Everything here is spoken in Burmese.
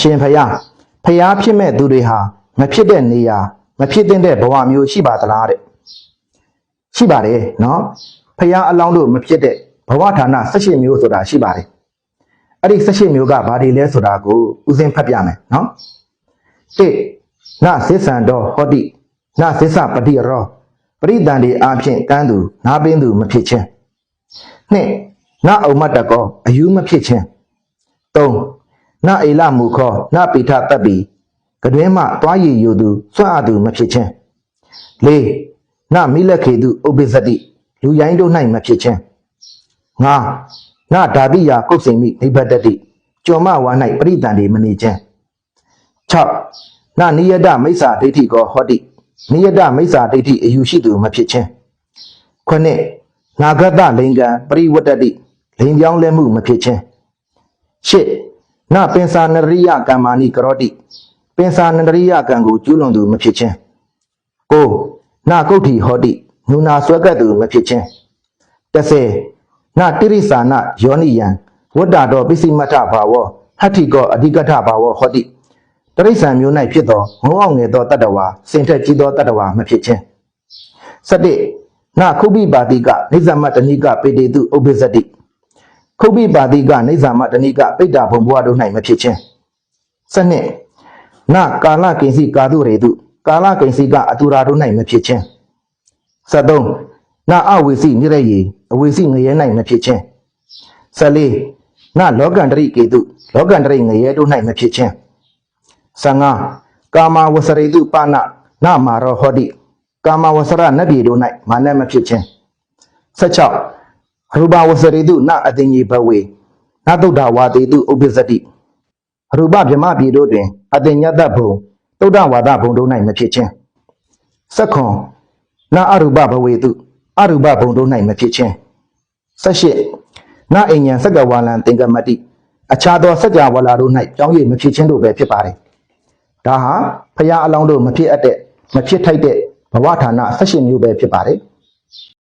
ရှင်ဖယားဖယားဖြစ်မဲ့သူတွေဟာမဖြစ်တဲ့နေရာမဖြစ်တဲ့ဘဝမျိုးရှိပါသလားတဲ့ရှိပါတယ်နော်ဖယားအလောင်းတို့မဖြစ်တဲ့ဘဝဌာန18မျိုးဆိုတာရှိပါတယ်အဲ့ဒီ18မျိုးကဘာတွေလဲဆိုတာကိုဦးစင်းဖတ်ပြမယ်နော်တိနသစ္ဆန်တော်ဟောတိနသစ္စာပတိရောပရိတန်ဒီအဖြစ်ကမ်းသူနားပင်းသူမဖြစ်ခြင်းနှစ်နအုံမတ်တကောအယူမဖြစ်ခြင်းသုံး နအေလမူခောနပိထတပ်ပြီးကတွင်မှတွားရည်ယူသူစွန့်အပ်သူမဖြစ်ခြင်းလေးနမိလက်ခေသူဥပ္ပဇ္ဇတိလူရိုင်းတို့၌မဖြစ်ခြင်းငါနဓာတိယာကုတ်စိန်မိနိဗ္ဗတတိကျော်မဝါ၌ပရိတန်ဒီမနေခြင်း6နနိယတမိစ္ဆာဒိဋ္ဌိကောဟောတိနိယတမိစ္ဆာဒိဋ္ဌိအယူရှိသူမဖြစ်ခြင်းခုနှစ်နာဂတလိင်္ဂံပရိဝတ္တတိလိင်ပြောင်းလဲမှုမဖြစ်ခြင်းရှစ် နပင်စာနရိယကမ္မာနိကရောတိပင်စာနရိယကံကိုကျူးလွန်သူမဖြစ်ခြင်းကိုနကုဋ္ဌိဟောတိနုနာဆွဲကပ်သူမဖြစ်ခြင်း30နတိရိစာနယောနိယံဝတ္တတော်ပစ္စည်းမတ္ထဘာဝဟတ္ထိကောအဓိကထဘာဝဟောတိတရိษံမျိုး၌ဖြစ်သောငုံအောင်ငယ်သောတတ္တဝါစင်ထက်ကြီးသောတတ္တဝါမဖြစ်ခြင်း17နခုပိပါတိကနိစ္စမတ္တနိကပေတေတုဥပ္ပဇ္ဇတိ ခုပိပါတိကနိစ္စမတ္တနိကပိတ္တာဘုံဘဝတို့၌မဖြစ်ခြင်း12နကာလကိဉ္စီကာတုရေတုကာလကိဉ္စီကအတူရာတို့၌မဖြစ်ခြင်း73နအဝေစီမြရယေအဝေစီငရဲ၌မဖြစ်ခြင်း14နလောကန္တရိကေတုလောကန္တရိငရဲတို့၌မဖြစ်ခြင်း15ကာမဝဆရိတုပနနမာရောဟောတိကာမဝဆရနတ်ပြည်တို့၌မာနမဖြစ်ခြင်း16 ရူပဝဆရိတုနအတင်ကြီးဘဝေနတုဒ္ဒဝါတိတုဥပ္ပဇ္ဇတိရူပဗြဟ္မပြည်တို့တွင်အတင်ညတ္တဘုံတုဒ္ဒဝါဒဘုံတို့၌မဖြစ်ခြင်းဆက်ခွန်နာအရူပဘဝေတုအရူပဘုံတို့၌မဖြစ်ခြင်း18နာအိညာစက္ကဝါလံသင်္ကမတိအခြားသောစက္ကဝါလာတို့၌ကြောင်းရည်မဖြစ်ခြင်းတို့ပဲဖြစ်ပါတယ်ဒါဟာဖရာအလောင်းတို့မဖြစ်အပ်တဲ့မဖြစ်ထိုက်တဲ့ဘဝဌာန18မျိုးပဲဖြစ်ပါတယ်